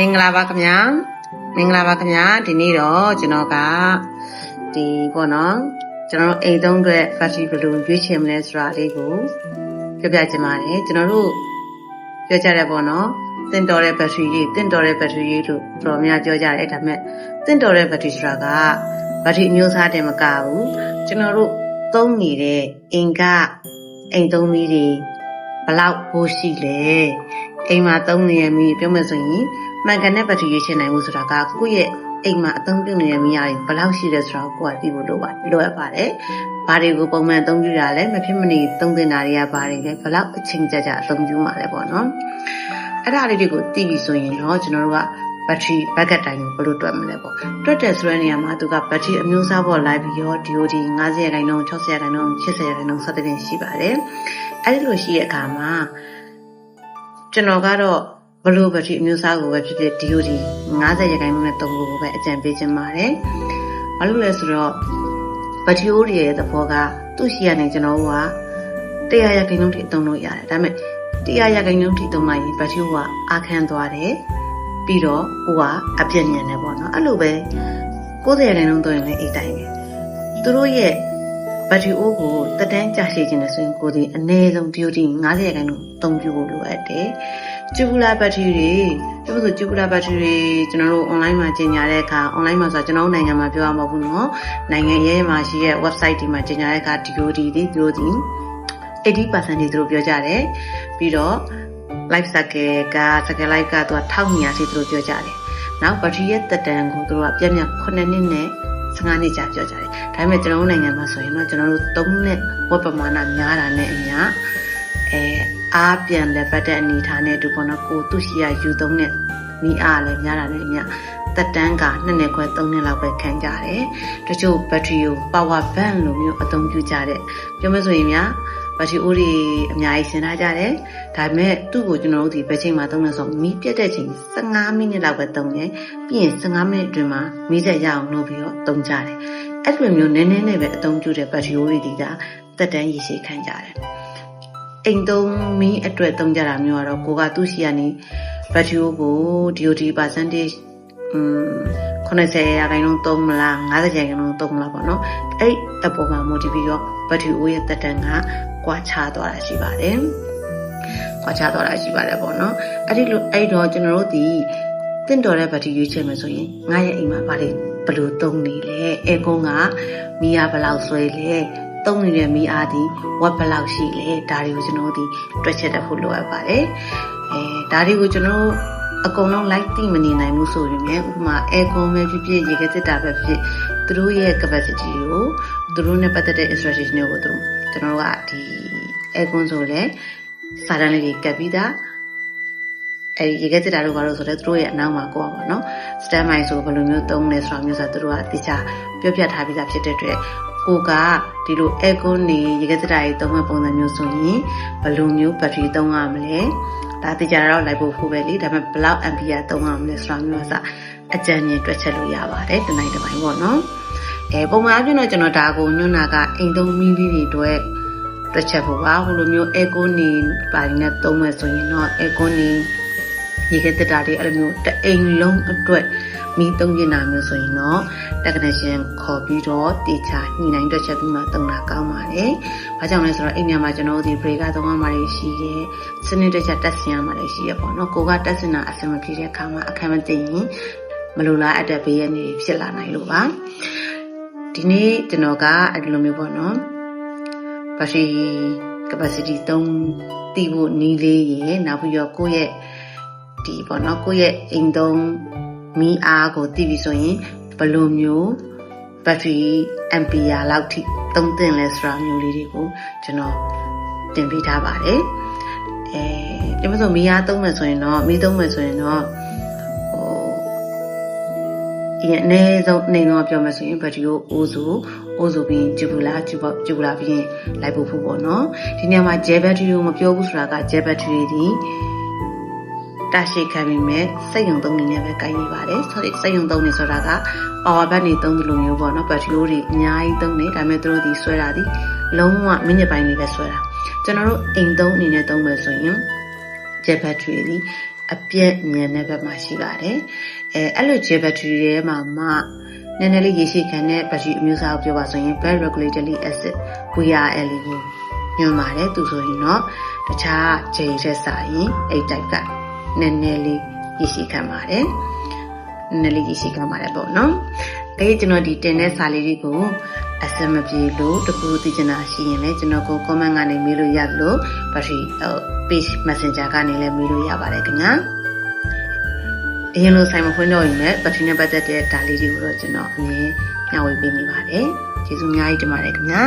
မင်္ဂလာပါခင်ဗျာမင်္ဂလာပါခင်ဗျာဒီနေ့တော့ကျွန်တော်ကဒီပေါ့နော်ကျွန်တော်တို့အိမ်သုံးအတွက် battery ဘယ်လိုရွေးချယ်မလဲဆိုတာလေးကိုပြောပြချင်ပါတယ်ကျွန်တော်တို့ပြောကြတယ်ပေါ့နော်တင့်တော်တဲ့ battery ကြီးတင့်တော်တဲ့ battery ကြီးလို့တော်တော်များပြောကြတယ်ဒါပေမဲ့တင့်တော်တဲ့ battery ဆိုတာက battery အမျိုးအစားတည်းမကဘူးကျွန်တော်တို့သုံးနေတဲ့အင်ကအိမ်သုံးမီးတွေဘလောက်ဘိုးရှိလဲအိမ်မှာသုံးနေရမီးပြောမယ်ဆိုရင် မှန်ကန်တဲ့ဘက်ထရီရွေးချယ်နိုင်မှုဆိုတာကကိုယ့်ရဲ့အိမ်မှာအသုံးပြုနေတဲ့မီးအားတွေဘလောက်ရှိလဲဆိုတာကိုကိုယ်ကသိဖို့လိုပါလိုအပ်ပါတယ်။ဘာတွေကိုပုံမှန်အသုံးပြုတာလဲမဖြစ်မနေသုံးသင့်တာတွေကဘာတွေလဲဘလောက်အချိန်ကြာကြာအသုံးပြုမှာလဲပေါ့နော်။အဲ့ဒါလေးတွေကိုသိပြီဆိုရင်တော့ကျွန်တော်တို့ကဘက်ထရီဘက်ကတ်တိုင်းကိုဘယ်လိုတွက်မလဲပေါ့တွက်တယ်ဆိုတဲ့နေရာမှာသူကဘက်ထရီအမျိုးအစားပေါ်လိုက်ပြီးတော့ DOD 90ရာခိုင်နှုန်း60ရာခိုင်နှုန်း80ရာခိုင်နှုန်းစသဖြင့်ရှိပါတယ်အဲ့ဒီလိုရှိတဲ့အခါမှာကျွန်တော်ကတော့ ဘလို့ဘက်ထရီအမျိုးအစားကိုပဲဖြစ်ဖြစ် DOD 90ရာခိုင်နှုန်းနဲ့သုံးဖို့ပဲအကြံပေးချင်ပါတယ်ဘာလို့လဲဆိုတော့ဘက်ထရီအိုးရဲ့သဘောကသူ့ရှိရနေကျွန်တော်တို့က100ရာခိုင်နှုန်းထိအသုံးလို့ရတယ်ဒါပေမဲ့100ရာခိုင်နှုန်းထိသုံးလိုက်ရင်ဘက်ထရီကအာခန်းသွားတယ်ပြီးတော့ဟိုကအပြည့်ညံနေပေါ့နော်အဲ့လိုပဲ90ရာခိုင်နှုန်းသုံးရင်လည်းအိတ်တိုင်းပဲသူတို့ရဲ့ဘက်ထရီအိုးကိုတက်တန်းကြာရှည်ခြင်းနဲ့ဆိုရင်ကိုဒီအနည်းဆုံး DOD 90ရာခိုင်နှုန်းသုံးပြဖို့လိုအပ်တယ် ကျူပူလာဘက်ထရီတွေကျူပူဆိုကျူပူလာဘက်ထရီတွေကျွန်တော်တို့ online မှာကြီးညာတဲ့အခါ online မှာဆိုကျွန်တော်တို့နိုင်ငံမှာပြောရမှာမဟုတ်ဘူးနော်နိုင်ငံရေးမှာရှိတဲ့ website ဒီမှာကြီးညာတဲ့အခါ DOD တွေ DOD 80%တွေသူတို့ပြောကြတယ်ပြီးတော့ life cycle က cycle life ကသူက1200ထိသူတို့ပြောကြတယ်နောက် battery ရဲ့တက်တန်းကိုသူတို့ကပြည့်မြတ်9နှစ်နဲ့15နှစ်ကြာပြောကြတယ်ဒါပေမဲ့ကျွန်တော်တို့နိုင်ငံမှာဆိုရင်တော့ကျွန်တော်တို့3နှစ်ဝက်ပမာဏများတာနဲ့အညာ အဲအားပြန်လက်ပတ်တဲ့အနေထားနဲ့တူပေါ့နော်ကိုသူရှိရယူသုံးနဲ့မိအားလည်းများတာနဲ့အညာတက်တန်းက2နှစ်ခွဲ3နှစ်လောက်ပဲခံကြတယ်တချို့ battery ကို power bank လိုမျိုးအသုံးပြုကြတဲ့ပြောမဆိုရင်များဘတ်ထရီအိုးတွေအများကြီးဆင်ထားကြတယ်။ဒါပေမဲ့သူ့ကိုကျွန်တော်တို့ဒီဘယ်ချိန်မှာသုံးလဲဆိုမီးပြတ်တဲ့ချိန်15မိနစ်လောက်ပဲသုံးတယ်။ပြီးရင်15မိနစ်အတွင်းမှာမီးဆက်ရအောင်လုပ်ပြီးတော့သုံးကြတယ်။အဲ့လိုမျိုးနည်းနည်းနဲ့ပဲအသုံးပြုတဲ့ဘတ်ထရီအိုးတွေကတက်တန်းရည်ရှိခံကြတယ်။ အိမ်သုံးမီးအတွက်သုံးကြတာမျိုးကတော့ကိုကသူ့ရှိရနေဘတ်ထရီအိုးကို DOT percentage อืม90ရာခိုင်နှုန်းသုံးမလား90ရာခိုင်နှုန်းသုံးမလားပေါ့နော်အဲ့အပေါ်မှာ motive ပြီးတော့ဘတ်ထရီအိုးရဲ့တက်တန်းကကွာခြားသွားတာရှိပါတယ်။ကွာခြားသွားတာရှိပါတယ်ပေါ့နော်။အဲ့ဒီလိုအဲ့တော့ကျွန်တော်တို့ဒီတင့်တော်တဲ့ဘတ်ထရီရွေးချယ်မယ်ဆိုရင်ငါရဲ့အိမ်မှာဗာလေဘယ်လိုသုံးနေလဲ။အဲကွန်းကမီးအားဘယ်လောက်ဆွဲလဲ။ သုံးနေတဲ့မီးအားဒီဝက်ဘယ်လောက်ရှိလဲ။ဒါတွေကိုကျွန်တော်တို့ဒီတွက်ချက်တတ်ဖို့လိုအပ်ပါတယ်။အဲဒါတွေကိုကျွန်တော်တို့အကုန်လုံး light တိမနေနိုင်ဘူးဆိုရင်လည်းဥပမာ aircon ပဲဖြစ်ဖြစ်ရေခဲစစ်တာပဲဖြစ်သူတို့ရဲ့ capacity ကိုသူတို့နဲ့ပတ်သက်တဲ့ instruction တွေကိုသူကျွန်တော်တို့ကဒီ aircon ဆိုလဲစာတန်းလေးတွေကပ်ပြီးသားအဲဒီရေခဲစစ်တာတို့ဘာလို့ဆိုတော့သူတို့ရဲ့အနောက်မှာကိုပါပါနော် stand by ဆိုဘယ်လိုမျိုးသုံးလဲဆိုတာမျိုးဆိုသူတို့ကတခြားပြောပြထားပြီးသားဖြစ်တဲ့အတွက် ကိုကဒီလို aircon နေရေခဲစစ်တာတွေသုံးမဲ့ပုံစံမျိုးဆိုရင်ဘယ်လိုမျိုး battery သုံးရမလဲဒါတကြတော့လိုက်ဖို့ဖို့ပဲလေဒါပေမဲ့ဘလောက် ampere သုံးရမလဲဆိုတာမျိုးအစအကြံဉာဏ်တွက်ချက်လို့ရပါတယ်တနိုင်တစ်ပိုင်းပေါ့နော်အဲပုံမှန်အပြင်တော့ကျွန်တော်ဒါကိုညွှန်းတာကအိမ်သုံးမီလီတွေအတွက်တွက်ချက်ဖို့ပါဟိုလိုမျိုး air con နေပါနေနဲ့သုံးမယ်ဆိုရင်တော့ air con နေရေခဲတက်တာတွေအဲ့လိုမျိုးတအိမ်လုံးအတွက် မီးသုံးနေတာမျိုးဆိုရင်တော့ technician ခေါ်ပြီးတော့တေချာညှိနှိုင်းတွက်ချက်ပြီးမှသုံးတာကောင်းပါတယ်။ဘာကြောင့်လဲဆိုတော့အိမ်ညမှာကျွန်တော်တို့ဒီ break ကသုံးရမှာရှိတယ်။စနစ်တကျတက်ဆင်ရမှာရှိရပေါ့နော်။ကိုကတက်ဆင်တာအဆင်မပြေတဲ့အခါမှာအခက်မသိရင်မလိုလားအပ်တဲ့ဘေးရနေဖြစ်လာနိုင်လို့ပါ။ဒီနေ့ကျွန်တော်ကအဲ့လိုမျိုးပေါ့နော်။ဘာရှိ capacity သုံးတည်ဖို့နီးလေးရေနောက်ပြီးတော့ကိုယ့်ရဲ့ဒီပေါ့နော်ကိုယ့်ရဲ့အိမ်သုံး မီးအားကိုတည်ပြီဆိုရင်ဘယ်လိုမျိုးဘက်ထရီအမ်ပီယာလောက်ထိသုံးသင့်လဲဆိုတာမျိုးလေးတွေကိုကျွန်တော်တင်ပေးထားပါတယ်အဲဒီမှာဆိုမီးအားသုံးမယ်ဆိုရင်တော့မီးသုံးမယ်ဆိုရင်တော့ဟိုဒီအနည်းဆုံးအနေတော့ပြောမယ်ဆိုရင်ဘက်ထရီကိုအိုးစုအိုးစုပြီးဂျူပူလာဂျူပဂျူပူလာပြီးရင်လိုက်ဖို့ဖို့ပေါ့နော်ဒီနေရာမှာဂျဲဘက်ထရီကိုမပြောဘူးဆိုတာကဂျဲဘက်ထရီဒီ တာရှိခံပြီးမဲ့စိတ်ယုံသုံးနေနဲ့ပဲကိုင်းနေပါတယ်ဆိုတော့စိတ်ယုံသုံးနေဆိုတာက power bank တွေသုံးသလိုမျိုးပေါ့နော်ဘက်ထရီတွေအများကြီးသုံးနေဒါပေမဲ့သူတို့ဒီဆွဲတာဒီလုံးဝမိနစ်ပိုင်းလေးပဲဆွဲတာကျွန်တော်တို့အိမ်သုံးအနေနဲ့သုံးမယ်ဆိုရင်ဂျက်ဘက်ထရီဒီအပြည့်မြန်တဲ့ဘက်မှာရှိပါတယ်အဲအဲ့လို gel battery တွေထဲမှာမှနည်းနည်းလေးရေရှိခံတဲ့ battery အမျိုးအစားကိုပြောပါဆိုရင် bad regulatory acid VRL ကိုညွှန်ပါတယ်သူဆိုရင်တော့တခြား gel ထက်စာရင်အဲ့ type က နည်းနည်းလေးရေရှိခံပါတယ်နည်းနည်းလေးရေရှိခံပါတယ်ပေါ့နော်အဲ့ကျွန်တော်ဒီတင်တဲ့စာလေးတွေကိုအစမပြေလို့တကူသိချင်တာရှိရင်လည်းကျွန်တော်ကို comment ကနေမေးလို့ရသလို battery ဟို page messenger ကနေလည်းမေးလို့ရပါတယ်ခင်ဗျာအရင်လိုဆိုင်မဖွင့်တော့ရင်လည်း battery နဲ့ပတ်သက်တဲ့ဒါလေးတွေကိုတော့ကျွန်တော်အမြင်ညှဝေပေးနေပါတယ်ကျေးဇူးအများကြီးတင်ပါတယ်ခင်ဗျာ